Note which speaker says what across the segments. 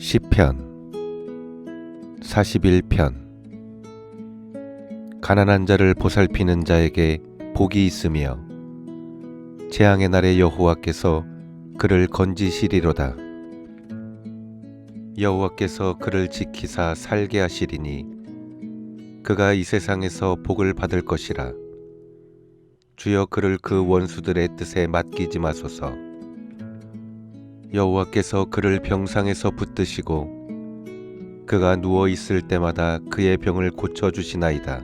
Speaker 1: 시편 41편. 가난한 자를 보살피는 자에게 복이 있으며 재앙의 날에 여호와께서 그를 건지시리로다. 여호와께서 그를 지키사 살게 하시리니 그가 이 세상에서 복을 받을 것이라. 주여 그를 그 원수들의 뜻에 맡기지 마소서 여호와께서 그를 병상에서 붙드시고 그가 누워 있을 때마다 그의 병을 고쳐 주시나이다.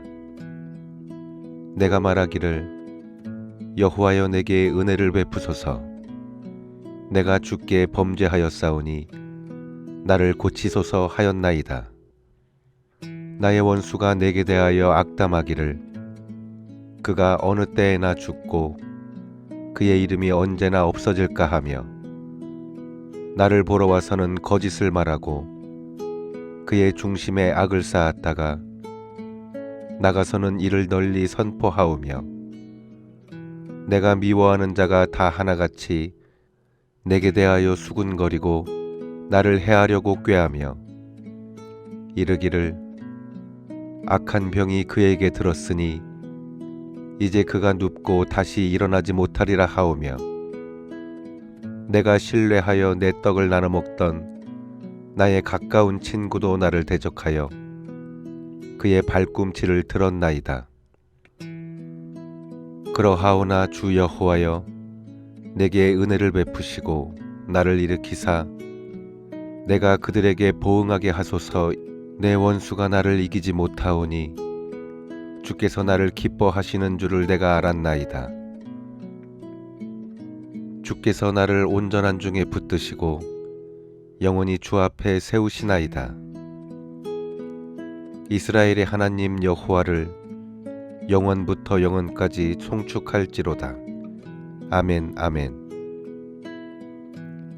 Speaker 1: 내가 말하기를 여호와여 내게 은혜를 베푸소서. 내가 주께 범죄하였사오니 나를 고치소서 하였나이다. 나의 원수가 내게 대하여 악담하기를 그가 어느 때에나 죽고 그의 이름이 언제나 없어질까 하며 나를 보러 와서는 거짓을 말하고 그의 중심에 악을 쌓았다가 나가서는 이를 널리 선포하오며 내가 미워하는 자가 다 하나같이 내게 대하여 수군거리고 나를 해하려고 꾀하며 이르기를 악한 병이 그에게 들었으니 이제 그가 눕고 다시 일어나지 못하리라 하오며 내가 신뢰하여 내 떡을 나눠 먹던 나의 가까운 친구도 나를 대적하여 그의 발꿈치를 들었나이다. 그러하오나 주 여호와여 내게 은혜를 베푸시고 나를 일으키사 내가 그들에게 보응하게 하소서 내 원수가 나를 이기지 못하오니 주께서 나를 기뻐하시는 줄을 내가 알았나이다. 주께서 나를 온전한 중에 붙드시고 영원히 주 앞에 세우시나이다. 이스라엘의 하나님 여호와를 영원부터 영원까지 송축할지로다. 아멘 아멘.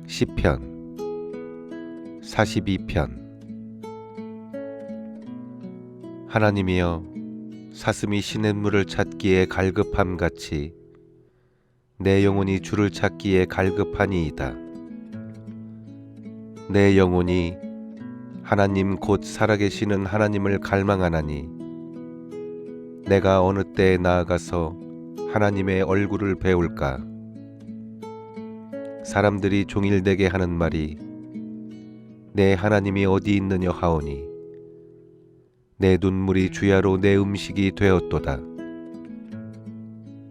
Speaker 1: 시편 42편 하나님이여 사슴이 시냇물을 찾기에 갈급함 같이 내 영혼이 주를 찾기에 갈급하니이다. 내 영혼이 하나님 곧 살아계시는 하나님을 갈망하나니 내가 어느 때에 나아가서 하나님의 얼굴을 배울까? 사람들이 종일되게 하는 말이 내 하나님이 어디 있느냐 하오니 내 눈물이 주야로 내 음식이 되었도다.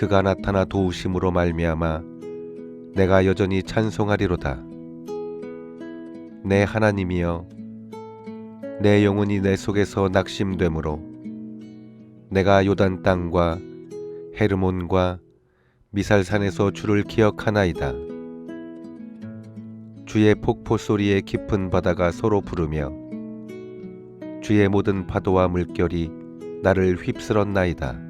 Speaker 1: 그가 나타나 도우심으로 말미암아 내가 여전히 찬송하리로다. 내 하나님이여 내 영혼이 내 속에서 낙심되므로 내가 요단 땅과 헤르몬과 미살산에서 주를 기억하나이다. 주의 폭포 소리에 깊은 바다가 서로 부르며 주의 모든 파도와 물결이 나를 휩쓸었나이다.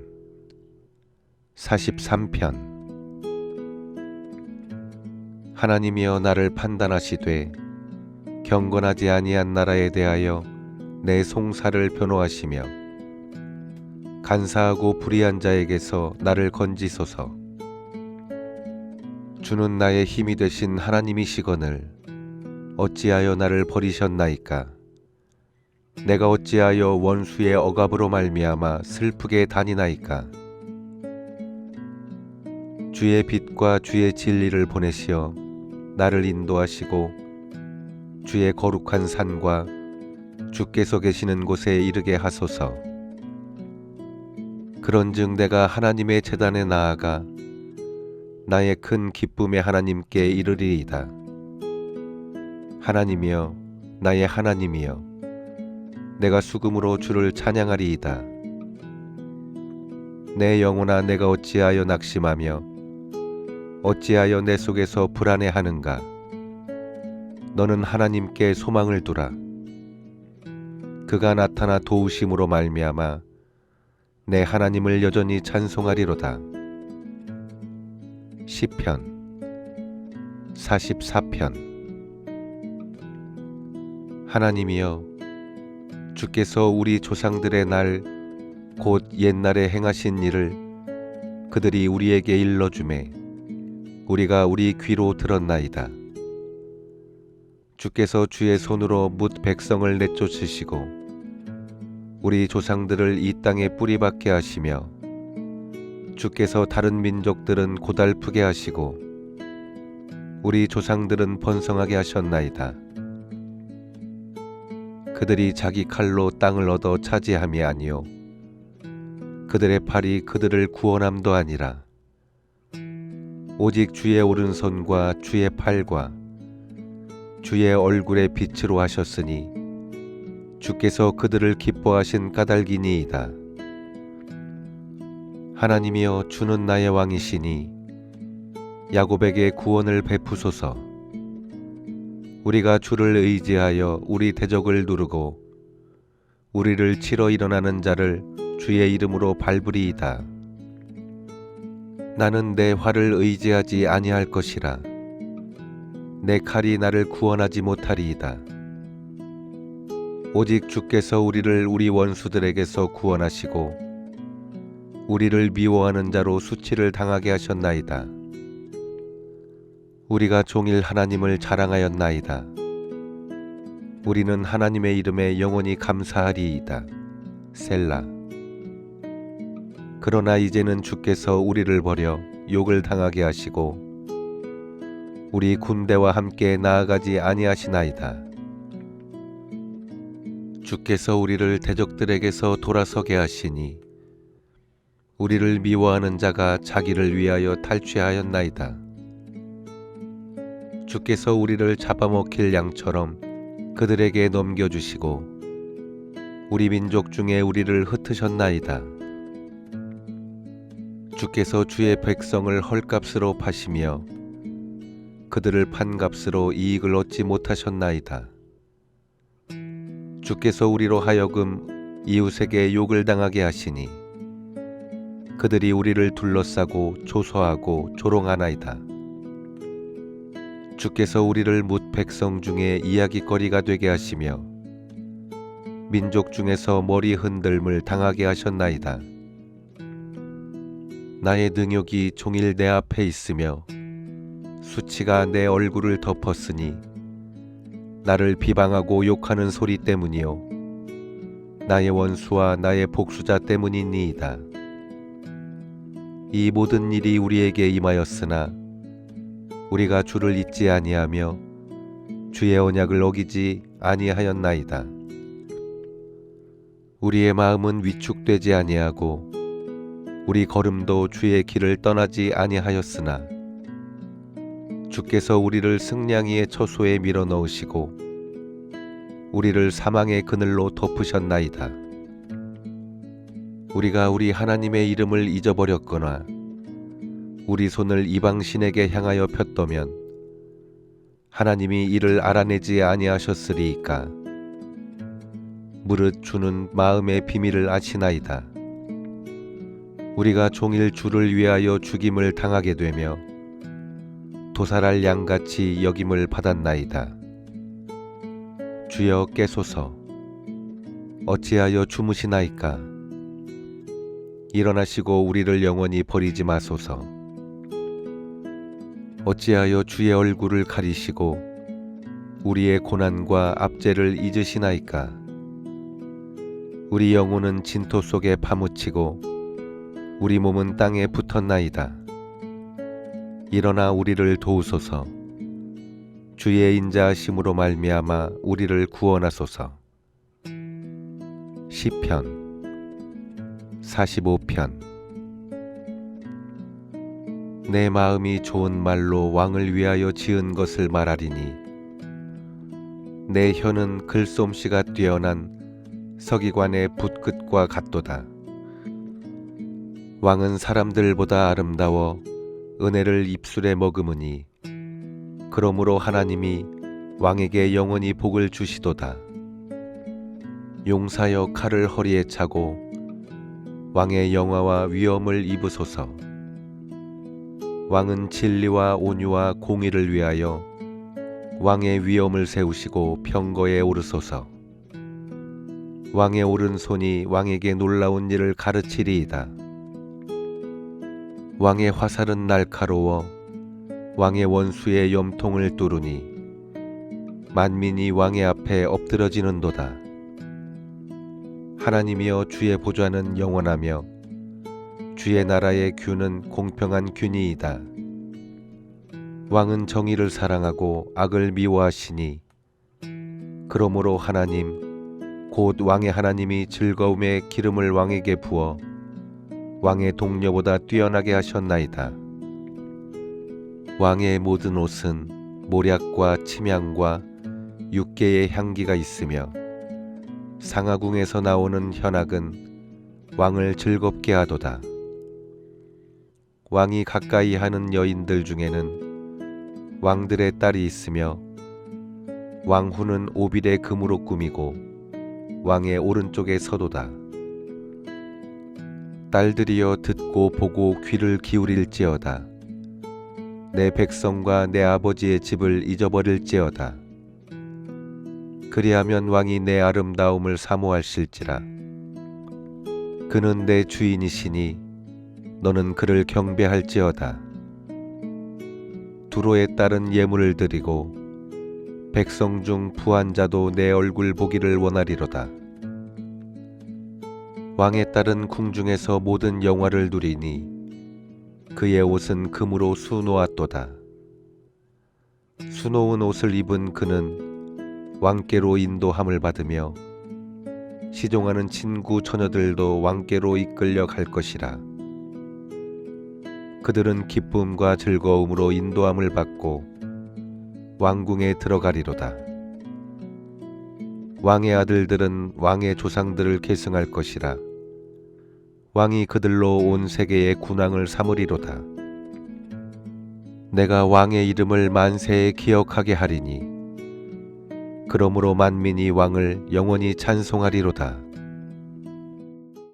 Speaker 1: 43편 하나님이여 나를 판단하시되 경건하지 아니한 나라에 대하여 내 송사를 변호하시며 간사하고 불의한 자에게서 나를 건지소서. 주는 나의 힘이 되신 하나님이시거늘 어찌하여 나를 버리셨나이까? 내가 어찌하여 원수의 억압으로 말미암아 슬프게 다니나이까? 주의 빛과 주의 진리를 보내시어 나를 인도하시고 주의 거룩한 산과 주께서 계시는 곳에 이르게 하소서. 그런즉 내가 하나님의 재단에 나아가 나의 큰 기쁨의 하나님께 이르리이다. 하나님이여, 나의 하나님이여, 내가 수금으로 주를 찬양하리이다. 내 영혼아 내가 어찌하여 낙심하며 어찌하여 내 속에서 불안해하는가? 너는 하나님께 소망을 두라. 그가 나타나 도우심으로 말미암아 내 하나님을 여전히 찬송하리로다. 시편 44편 하나님이여 주께서 우리 조상들의 날 곧 옛날에 행하신 일을 그들이 우리에게 일러 주매 우리가 우리 귀로 들었나이다. 주께서 주의 손으로 뭇 백성을 내쫓으시고 우리 조상들을 이 땅에 뿌리박게 하시며 주께서 다른 민족들은 고달프게 하시고 우리 조상들은 번성하게 하셨나이다. 그들이 자기 칼로 땅을 얻어 차지함이 아니요 그들의 팔이 그들을 구원함도 아니라 오직 주의 오른손과 주의 팔과 주의 얼굴의 빛으로 하셨으니 주께서 그들을 기뻐하신 까닭이니이다. 하나님이여 주는 나의 왕이시니 야곱에게 구원을 베푸소서. 우리가 주를 의지하여 우리 대적을 누르고 우리를 치러 일어나는 자를 주의 이름으로 밟으리이다. 나는 내 활을 의지하지 아니할 것이라. 내 칼이 나를 구원하지 못하리이다. 오직 주께서 우리를 우리 원수들에게서 구원하시고 우리를 미워하는 자로 수치를 당하게 하셨나이다. 우리가 종일 하나님을 자랑하였나이다. 우리는 하나님의 이름에 영원히 감사하리이다. 셀라. 그러나 이제는 주께서 우리를 버려 욕을 당하게 하시고 우리 군대와 함께 나아가지 아니하시나이다. 주께서 우리를 대적들에게서 돌아서게 하시니 우리를 미워하는 자가 자기를 위하여 탈취하였나이다. 주께서 우리를 잡아먹힐 양처럼 그들에게 넘겨주시고 우리 민족 중에 우리를 흩으셨나이다. 주께서 주의 백성을 헐값으로 파시며 그들을 판값으로 이익을 얻지 못하셨나이다. 주께서 우리로 하여금 이웃에게 욕을 당하게 하시니 그들이 우리를 둘러싸고 조소하고 조롱하나이다. 주께서 우리를 뭇 백성 중에 이야기거리가 되게 하시며 민족 중에서 머리 흔들물 당하게 하셨나이다. 나의 능욕이 종일 내 앞에 있으며 수치가 내 얼굴을 덮었으니 나를 비방하고 욕하는 소리 때문이요 나의 원수와 나의 복수자 때문이니이다. 이 모든 일이 우리에게 임하였으나 우리가 주를 잊지 아니하며 주의 언약을 어기지 아니하였나이다. 우리의 마음은 위축되지 아니하고 우리 걸음도 주의 길을 떠나지 아니하였으나 주께서 우리를 승냥이의 처소에 밀어 넣으시고 우리를 사망의 그늘로 덮으셨나이다. 우리가 우리 하나님의 이름을 잊어버렸거나 우리 손을 이방신에게 향하여 폈더면 하나님이 이를 알아내지 아니하셨으리이까 무릇 주는 마음의 비밀을 아시나이다. 우리가 종일 주를 위하여 죽임을 당하게 되며 도살할 양같이 여김을 받았나이다. 주여 깨소서. 어찌하여 주무시나이까? 일어나시고 우리를 영원히 버리지 마소서. 어찌하여 주의 얼굴을 가리시고 우리의 고난과 압제를 잊으시나이까? 우리 영혼은 진토 속에 파묻히고 우리 몸은 땅에 붙었나이다. 일어나 우리를 도우소서. 주의 인자하심으로 말미암아 우리를 구원하소서. 시편 45편. 내 마음이 좋은 말로 왕을 위하여 지은 것을 말하리니 내 혀는 글솜씨가 뛰어난 서기관의 붓끝과 같도다 왕은 사람들보다 아름다워 은혜를 입술에 머금으니 그러므로 하나님이 왕에게 영원히 복을 주시도다 용사여 칼을 허리에 차고 왕의 영화와 위엄을 입으소서. 왕은 진리와 온유와 공의를 위하여 왕의 위엄을 세우시고 평거에 오르소서. 왕의 오른손이 왕에게 놀라운 일을 가르치리이다. 왕의 화살은 날카로워 왕의 원수의 염통을 뚫으니 만민이 왕의 앞에 엎드러지는도다. 하나님이여 주의 보좌는 영원하며 주의 나라의 균은 공평한 균이이다. 왕은 정의를 사랑하고 악을 미워하시니 그러므로 하나님 곧 왕의 하나님이 즐거움의 기름을 왕에게 부어 왕의 동료보다 뛰어나게 하셨나이다. 왕의 모든 옷은 모략과 침향과 육계의 향기가 있으며 상하궁에서 나오는 현악은 왕을 즐겁게 하도다. 왕이 가까이 하는 여인들 중에는 왕들의 딸이 있으며 왕후는 오빌의 금으로 꾸미고 왕의 오른쪽에 서도다. 딸들이여 듣고 보고 귀를 기울일지어다. 내 백성과 내 아버지의 집을 잊어버릴지어다. 그리하면 왕이 내 아름다움을 사모하실지라 그는 내 주인이시니 너는 그를 경배할지어다 두로에 따른 예물을 드리고 백성 중 부한 자도 내 얼굴 보기를 원하리로다 왕에 따른 궁중에서 모든 영화를 누리니 그의 옷은 금으로 수놓았도다 수놓은 옷을 입은 그는 왕께로 인도함을 받으며 시종하는 친구 처녀들도 왕께로 이끌려 갈 것이라. 그들은 기쁨과 즐거움으로 인도함을 받고 왕궁에 들어가리로다. 왕의 아들들은 왕의 조상들을 계승할 것이라. 왕이 그들로 온 세계의 군왕을 삼으리로다. 내가 왕의 이름을 만세에 기억하게 하리니 그러므로 만민이 왕을 영원히 찬송하리로다.